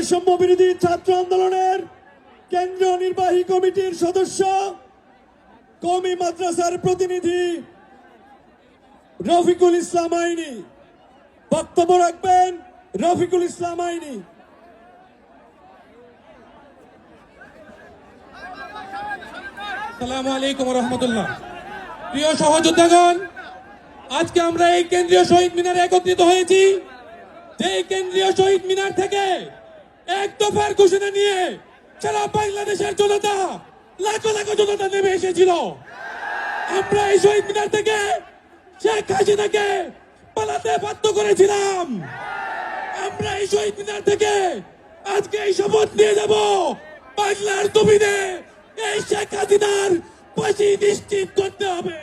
বৈষম্য বিরোধী ছাত্র আন্দোলনের কেন্দ্রীয় নির্বাহী কমিটির সদস্য কমি মাদ্রাসার প্রতিনিধি রফিকুল ইসলাম আইনি। বক্তব্য রাখবেন রফিকুল ইসলাম আইনি। সালামু আলাইকুম রহমতুল্লাহ প্রিয় সহযোদ্ধাগণ, আজকে আমরা এই কেন্দ্রীয় শহীদ মিনারে একত্রিত হয়েছি। যে কেন্দ্রীয় শহীদ মিনার থেকে এক দফার ঘোষণা নিয়ে সারা বাংলাদেশের জনতা লাখো লাখো জনতা নেমে এসেছিল। আমরা এই শহীদ মিনার থেকে শেখ হাসিনাকে পালাতে বাধ্য করেছিলাম। আমরা এই শহীদ মিনার থেকে আজকে এই শপথ নিয়ে যাব। বাংলার জমিনে এই শেখ হাসিনার ফাঁসি নিশ্চিত করতে হবে।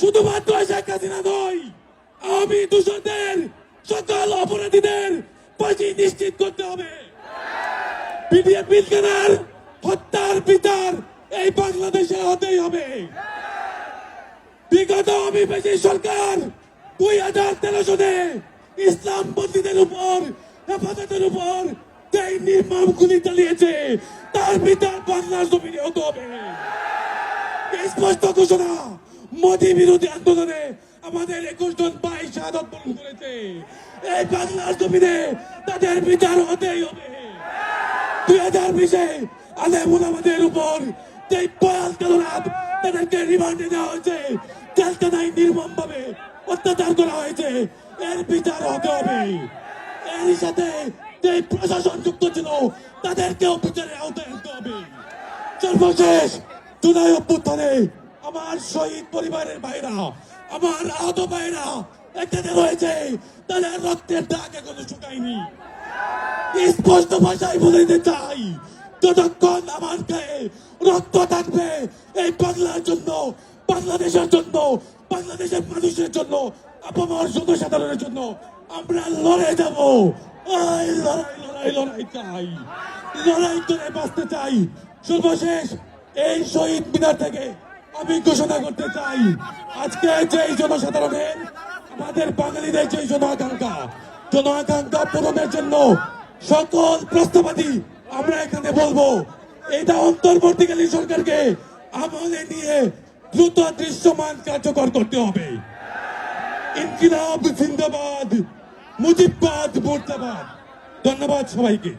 শুধুমাত্র শেখ হাসিনা নয়, আমি দূষণদের সকল অপরাধীদের ফাঁসি নিশ্চিত করতে হবে। পিডিএফ হত্যার বিচার এই বাংলাদেশে হতেই হবে। বিগত অভিবাসী সরকার দুই হাজার তেরো সনে ইসলাম বন্দীদের উপর, হেফাজতের উপর যে নির্মম গুলি চালিয়েছে, তার বিচার বাংলার জমিনে হতে হবে। স্পষ্ট ঘোষণা মোদী বিরোধী আন্দোলনে আমাদের একুশ জন ভাই শাহাদত বরণ করেছে। এই বাংলার জমিনে তাদের বিচার হতেই হবে। দুই হাজার বিশে আলেমুল আমাদের উপর যে বয়াল কালরাত তাদেরকে রিমান্ডে দেওয়া হয়েছে জেলখানায় নির্মম ভাবে অত্যাচার করা হয়েছে। এর বিচার হতে হবে। এর সাথে যে প্রশাসন যুক্ত ছিল, তাদেরকেও বিচারের আওতায় আনতে হবে। সর্বশেষ, জুলাই অভ্যুত্থানে আমার শহীদ পরিবারের ভাইরা আমার আহত ভাইরা এখানে রয়েছে তাদের রক্তের দাগ এখনও শুকায়নি। স্পষ্ট ভাষায় বলে দিতে চাই, যতক্ষণ আমার গায়ে রক্ত থাকবে, এই বাংলার জন্য, বাংলাদেশের জন্য, বাংলাদেশের মানুষের জন্য, আপামর জনসাধারণের জন্য আমরা লড়ে যাব। এই লড়াই লড়াই লড়াই চাই। লড়াই করে বাঁচতে চাই। সর্বশেষ এই শহীদ মিনার থেকে আমি ঘোষণা করতে চাই, আজকে যেই জনসাধারণের আমাদের বাঙালিদের যে জন আকাঙ্ক্ষা জন আকাঙ্ক্ষা পূরণের জন্য সকল প্রস্তাবাদী আমরা এখানে বলব, এটা অন্তর্বর্তীকালী সরকারকে আমলে নিয়ে দ্রুত দৃশ্যমান কার্যকর করতে হবে। ইনকিলাব জিন্দাবাদ, মুজিববাদ মুর্দাবাদ। ধন্যবাদ সবাইকে।